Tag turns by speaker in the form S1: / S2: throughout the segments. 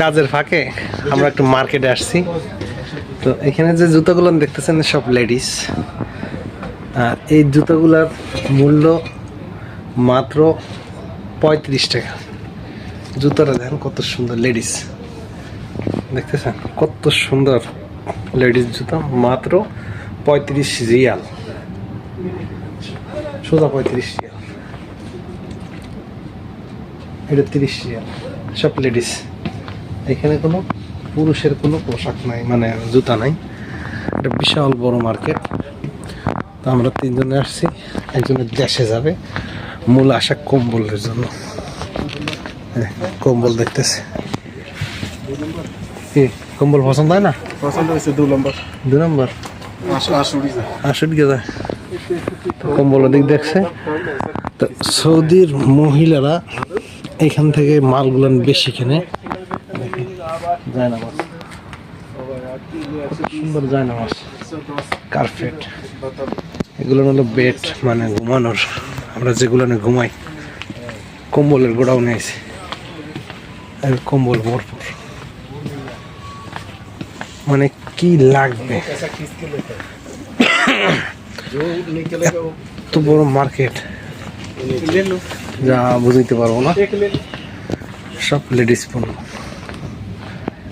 S1: কাজের ফাঁকে আমরা একটু মার্কেটে আসছি। তো এখানে যে জুতোগুলো দেখতেছেন সব লেডিস। আর এই জুতোগুলোর মূল্য মাত্র পঁয়ত্রিশ টাকা। জুতোটা দেখেন কত সুন্দর লেডিস। দেখতেছেন কত সুন্দর লেডিস জুতো, মাত্র পঁয়ত্রিশ রিয়াল। সোজা পঁয়ত্রিশ রিয়াল। এটা তিরিশ রিয়াল, সব লেডিস। এখানে কোনো পুরুষের কোনো পোশাক নাই মানে জুতা নাই। এটা বিশাল বড় মার্কেট। তো আমরা তিনজনে আসছি একজনের দেশে যাবে। মূল আশা কম্বলের জন্য। হ্যাঁ, কম্বল দেখতেছে। কি কম্বল পছন্দ হয় না?
S2: পছন্দ হয়েছে দু নম্বর।
S1: দু নম্বর? যায়। কম্বল দিক দেখছে। তো সৌদির মহিলারা এখান থেকে মালগুলান বেশি কেনে। যায় না সুন্দর যায় কার্পেট এগুলো হলো বেড মানে ঘুমানোর। আমরা যেগুলো নিয়ে ঘুমাই, কম্বলের গোড়াও নিয়েছি আর কম্বল ভরপুর। মানে কি লাগবে? এত বড় মার্কেট যা বুঝতে পারব না। সব লেডিস পণ্য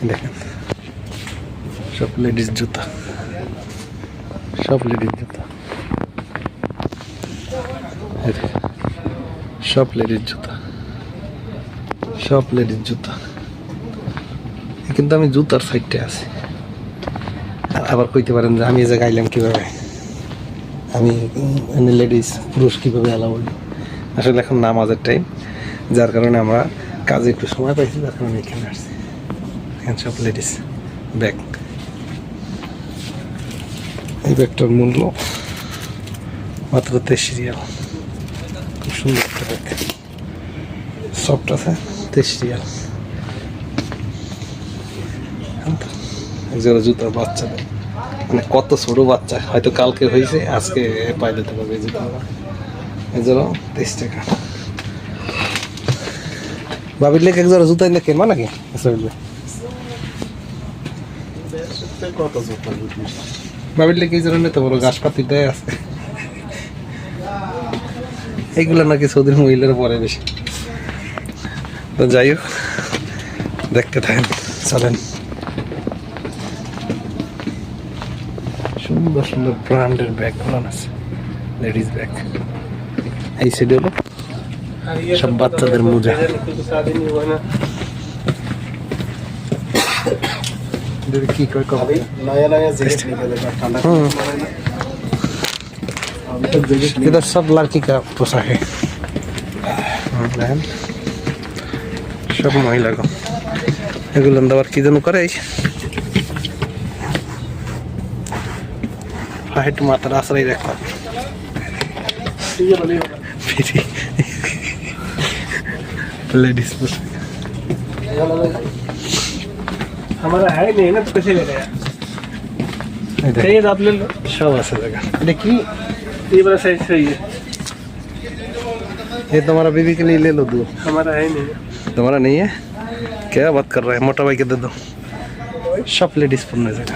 S1: দেখেন। সব লেডিস জুতা। সব লেডিস জুতা। সব লেডিস জুতা। সব লেডিস জুতা। কিন্তু আমি জুতার সাইডে আছি। আবার কইতে পারেন যে আমি এই জায়গায় আইলাম কীভাবে? আমি লেডিস পুরুষ কীভাবে হইল? আসলে এখন নামাজের টাইম যার কারণে আমরা কাজে একটু সময় পাইছি, যার কারণে এখানে আসছি। এখানে সব লেডিস ব্যাগ এই ব্যাগটার মূল্য মাত্র তেইশ রিয়াল। খুব সুন্দর একটা ব্যাগ। সফট আছে, তেইশ রিয়াল। একজোড়া জুতার বাচ্চাদের মানে কত ছোট বাচ্চা, হয়তো কালকে হয়েছে, আজকে পাই দিতে পারবে জুতাগুলো এজোড়া তেইশ টাকা। বাবির লেগে একজোড়া জুতা এনে কেনবা নাকি? আচ্ছা বুঝলে
S2: কত
S1: বাবির লেগে এই বলো গাছ দেয় আছে। এইগুলো নাকি সৌদির মহিলারা পরে বেশি। তো যাই হোক, দেখতে থাকেন, চলেন। সুন্দর সুন্দর ব্র্যান্ডের ব্যাগ ব্যাগগুলো আছে, লেডিস ব্যাগ। এই সাইডে হলো সব বাচ্চাদের মোজা। দেখি কি কয় কবে
S2: नया नया जैकेट निकलेगा ठंडा
S1: হুম इधर सब लड़की का पोशाक है হুম, দেখেন সব মহিলা গো এগুলো আবার কি যেন করে হাইট মাথার আশ্রয় রাখলাম ফিরি লেডিস পোশাক
S2: हमारा है नहीं ना तो कैसे ले गया
S1: এই দেখেন,
S2: चाहिए तो आप ले लो
S1: সব আছে দেখা এটা কি
S2: ये वाला साइज सही है
S1: ये तुम्हारा बीबी के लिए ले लो दो
S2: हमारा है नहीं
S1: तुम्हारा नहीं है क्या बात कर रहा है मोटा भाई के दे दो সব লেডিস পণ্য এই জায়গা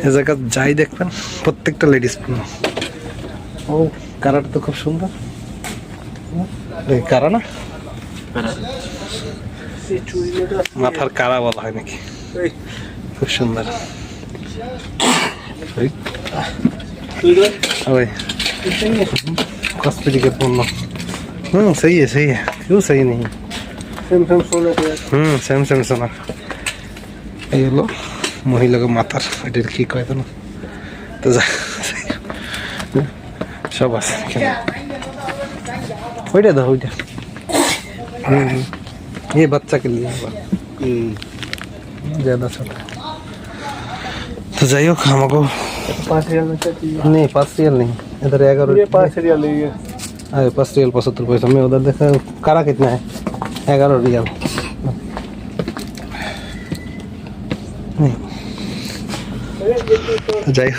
S1: এ জায়গা যাই দেখবেন প্রত্যেকটা লেডিস পণ্য ও কারাটা তো খুব সুন্দর এই কারা না
S2: ये चूड़ी में तो
S1: মাথার কারা বলা হয় নাকি
S2: ओए,
S1: খুব সুন্দর कॉस्मेटिक के फोन हम्म सही है सही है क्यों सही नहीं
S2: सैमसंग
S1: सोलह हम्म सैमसंग सोना এই হলো মহিলাকে মাথার এটার কি কয় তো না তো যা সব আছে ওইটা দাও ওইটা হুম এই বাচ্চাকে নিয়ে আবার হুম ज़्यादा छोटा तो जाइए हमको
S2: पाँच रियल
S1: नहीं पाँच रियल नहीं। इधर
S2: एगारो पाँच रियल
S1: अरे पाँच रियल पचहत्तर पैसा। समय उधर देखा कारा कितना है? एगारो रियल। नहीं। तो
S2: जाइए।